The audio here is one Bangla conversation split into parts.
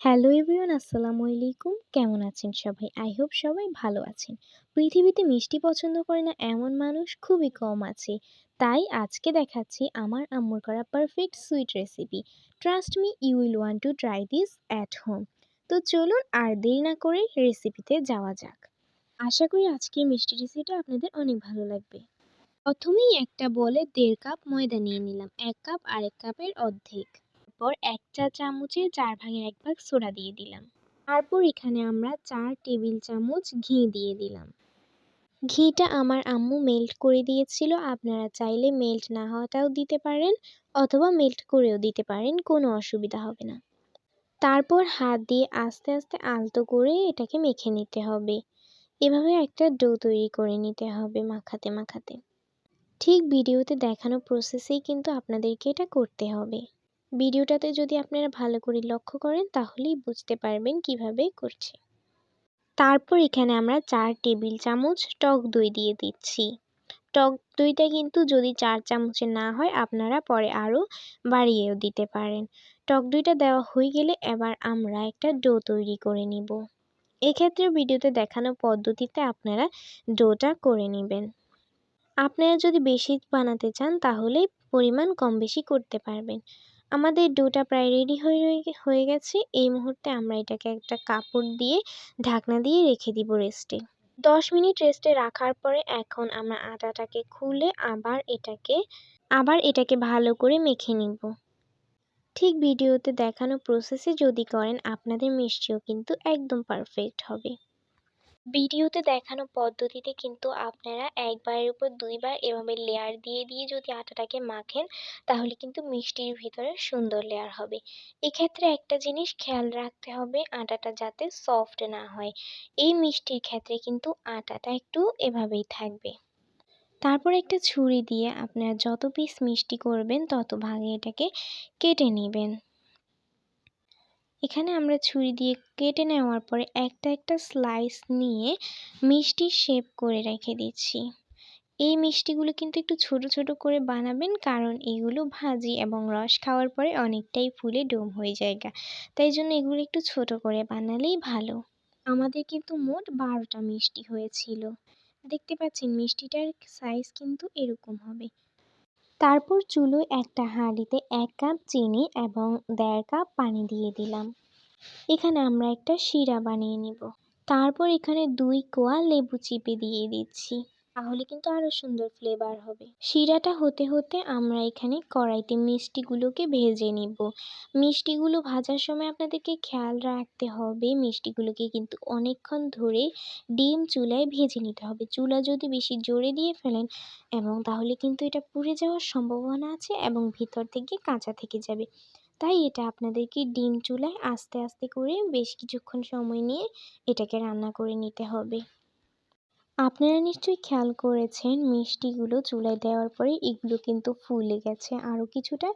হ্যালো এভরিওয়ান, আসসালামু আলাইকুম। কেমন আছেন সবাই? আই হোপ সবাই ভালো আছেন। পৃথিবীতে মিষ্টি পছন্দ করে না এমন মানুষ খুবই কম আছে। তাই আজকে দেখাচ্ছি আমার আম্মুর করা perfect sweet recipe trust me you will want to try this at home তো চলুন আর দেরি না করে রেসিপিতে যাওয়া যাক। আশা করি আজকের মিষ্টি রেসিপিটা আপনাদের অনেক ভালো লাগবে। প্রথমেই একটা বলে দেড় কাপ ময়দা নিয়ে নিলাম। এক কাপ আরেক কাপের অর্ধেক। তারপর এক চা চামচে চার ভাগের এক ভাগ সোডা দিয়ে দিলাম। তারপর এখানে আমরা চার টেবিল চামচ ঘি দিয়ে দিলাম। ঘিটা আমার আম্মু মেল্ট করে দিয়েছিল। আপনারা চাইলে মেল্ট না হওয়াটাও দিতে পারেন অথবা মেল্ট করেও দিতে পারেন, কোনো অসুবিধা হবে না। তারপর হাত দিয়ে আস্তে আস্তে আলতো করে এটাকে মেখে নিতে হবে। এভাবে একটা ডো তৈরি করে নিতে হবে মাখাতে মাখাতে। ঠিক ভিডিওতে দেখানো প্রসেসেই কিন্তু আপনাদেরকে এটা করতে হবে। ভিডিওটাতে যদি আপনারা ভালো করে লক্ষ্য করেন, তাহলেই বুঝতে পারবেন কীভাবে করছে। তারপর এখানে আমরা চার টেবিল চামচ টক দই দিয়ে দিচ্ছি। টক দইটা কিন্তু যদি চার চামচে না হয়, আপনারা পরে আরও বাড়িয়েও দিতে পারেন। টক দইটা দেওয়া হয়ে গেলে এবার আমরা একটা ডো তৈরি করে নিব। এক্ষেত্রে ভিডিওতে দেখানো পদ্ধতিতে আপনারা ডোটা করে নেবেন। আপনারা যদি বেশি বানাতে চান, তাহলে পরিমাণ কম বেশি করতে পারবেন। আমাদের ডোটা প্রায় রেডি হয়ে হয়ে গেছে। এই মুহূর্তে আমরা এটাকে একটা কাপড় দিয়ে, ঢাকনা দিয়ে রেখে দিব রেস্টে দশ মিনিট রেস্টে রাখার পরে এখন আমরা আটাটাকে খুলে আবার এটাকে আবার এটাকে ভালো করে মেখে নিব। ঠিক ভিডিওতে দেখানো প্রসেসে যদি করেন, আপনাদের মিষ্টিও কিন্তু একদম পারফেক্ট হবে। ভিডিওতে দেখানো পদ্ধতিতে কিন্তু আপনারা একবারের উপর দুইবার এভাবে লেয়ার দিয়ে দিয়ে যদি আটাটাকে মাখেন, তাহলে কিন্তু মিষ্টির ভিতরে সুন্দর লেয়ার হবে। এক্ষেত্রে একটা জিনিস খেয়াল রাখতে হবে, আটাটা যাতে সফট না হয়। এই মিষ্টির ক্ষেত্রে কিন্তু আটাটা একটু এভাবেই থাকবে। তারপর একটা ছুরি দিয়ে আপনারা যত পিস মিষ্টি করবেন, তত ভাগে এটাকে কেটে নেবেন। এখানে আমরা ছুরি দিয়ে কেটে নেওয়ার পরে একটা একটা স্লাইস নিয়ে মিষ্টি শেপ করে রেখে দিচ্ছি। এই মিষ্টিগুলো কিন্তু একটু ছোট ছোট করে বানাবেন, কারণ এগুলো ভাজি এবং রস খাওয়ার পরে অনেকটাই ফুলে ডোম হয়ে যায় তাই জন্য এগুলো একটু ছোট করে বানালেই ভালো। আমাদের কিন্তু মোট বারোটা মিষ্টি হয়েছিল। দেখতে পাচ্ছেন, মিষ্টিটার সাইজ কিন্তু এরকম হবে। তারপর চুলোয় একটা হাঁড়িতে এক কাপ চিনি এবং দেড় কাপ পানি দিয়ে দিলাম। এখানে আমরা একটা শিরা বানিয়ে নিব। তারপর এখানে দুই কোয়া লেবু চিপে দিয়ে দিচ্ছি। তাহলে কিন্তু আরও সুন্দর ফ্লেভার হবে। শিরাটা হতে হতে আমরা এখানে কড়াইতে মিষ্টিগুলোকে ভেজে নিব। মিষ্টিগুলো ভাজার সময় আপনাদেরকে খেয়াল রাখতে হবে, মিষ্টিগুলোকে কিন্তু অনেকক্ষণ ধরে ডিম চুলায় ভেজে নিতে হবে। চুলা যদি বেশি জোরে দিয়ে ফেলেন এবং তাহলে কিন্তু এটা পুড়ে যাওয়ার সম্ভাবনা আছে এবং ভিতর থেকে কাঁচা থেকে যাবে। তাই এটা আপনাদেরকে ডিম চুলায় আস্তে আস্তে করে বেশ কিছুক্ষণ সময় নিয়ে এটাকে রান্না করে নিতে হবে। আপনারা নিশ্চয়ই খেয়াল করেছেন, মিষ্টিগুলো চুলায় দেওয়ার পরে এগুলো কিন্তু ফুলে গেছে আরও কিছুটা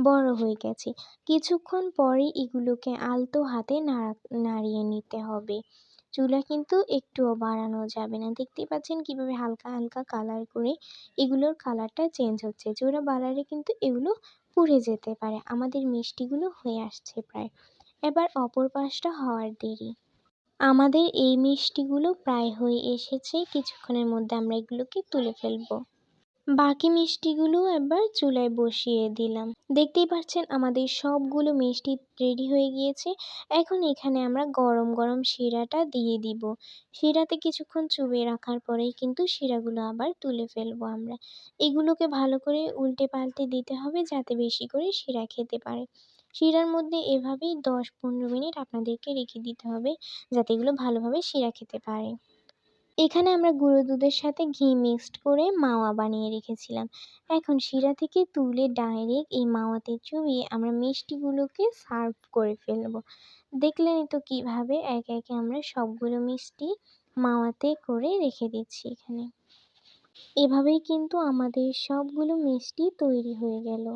বড় হয়ে গেছে। কিছুক্ষণ পরে এগুলোকে আলতো হাতে নাড়া, নাড়িয়ে নিতে হবে। চুলা কিন্তু একটুও বাড়ানো যাবে না। দেখতেই পাচ্ছেন কীভাবে হালকা হালকা কালার করে এগুলোর কালারটা চেঞ্জ হচ্ছে। চোরা বাড়ালে কিন্তু এগুলো পুড়ে যেতে পারে। আমাদের মিষ্টিগুলো হয়ে আসছে প্রায়। এবার অপর পাশটা হওয়ার দেরি। আমাদের এই মিষ্টিগুলো প্রায় হয়ে এসেছে। কিছুক্ষণের মধ্যে আমরা এগুলোকে তুলে ফেলব। বাকি মিষ্টিগুলো এবার চুলায় বসিয়ে দিলাম। দেখতেই পাচ্ছেন, আমাদের সবগুলো মিষ্টি রেডি হয়ে গিয়েছে। এখন এখানে আমরা গরম গরম শিরাটা দিয়ে দিব। শিরাতে কিছুক্ষণ চুবিয়ে রাখার পরেই কিন্তু শিরাগুলো আবার তুলে ফেলব আমরা। এগুলোকে ভালো করে উল্টে পাল্টে দিতে হবে যাতে বেশি করে শিরা খেতে পারে। শিরার মধ্যে এভাবেই দশ পনেরো মিনিট আপনাদেরকে রেখে দিতে হবে যাতে এগুলো ভালোভাবে শিরা খেতে পারে। এখানে আমরা গুঁড়ো দুধের সাথে ঘি মিক্সড করে মাওয়া বানিয়ে রেখেছিলাম। এখন শিরা থেকে তুলে ডাইরেক্ট এই মাওয়াতে চুবিয়ে আমরা মিষ্টিগুলোকে সার্ভ করে ফেলব। দেখলেনই তো কীভাবে একে একে আমরা সবগুলো মিষ্টি মাওয়াতে করে রেখে দিচ্ছি এখানে। এভাবেই কিন্তু আমাদের সবগুলো মিষ্টি তৈরি হয়ে গেল।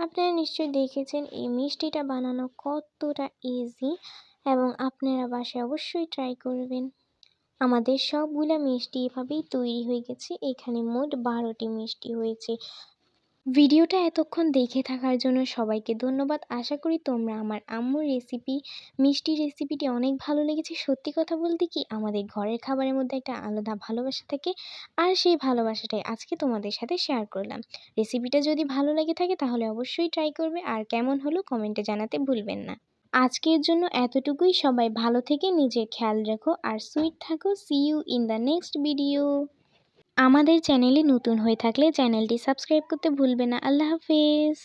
আপনারা নিশ্চয়ই দেখেছেন এই মিষ্টিটা বানানো কতটা ইজি এবং আপনারা বাসায় অবশ্যই ট্রাই করবেন। আমাদের সবগুলা মিষ্টি এভাবেই তৈরি হয়ে গেছে। এখানে মোট বারোটি মিষ্টি হয়েছে। ভিডিওটা এতক্ষণ দেখে থাকার জন্য সবাইকে ধন্যবাদ। আশা করি তোমরা আমার আম্মুর রেসিপি মিষ্টি রেসিপিটি অনেক ভালো লেগেছে। সত্যি কথা বলতে কি, আমাদের ঘরের খাবারের মধ্যে একটা আলাদা ভালোবাসা থাকে আর সেই ভালোবাসাটাই আজকে তোমাদের সাথে শেয়ার করলাম। রেসিপিটা যদি ভালো লেগে থাকে তাহলে অবশ্যই ট্রাই করবে আর কেমন হলো কমেন্টে জানাতে ভুলবেন না। আজকের জন্য এতটুকুই। সবাই ভালো থেকে নিজের খেয়াল রেখো আর সুইট থাকো। See you in the next video আমাদের চ্যানেলে নতুন হয়ে থাকলে চ্যানেলটি সাবস্ক্রাইব করতে ভুলবে না। আল্লাহ হাফেজ।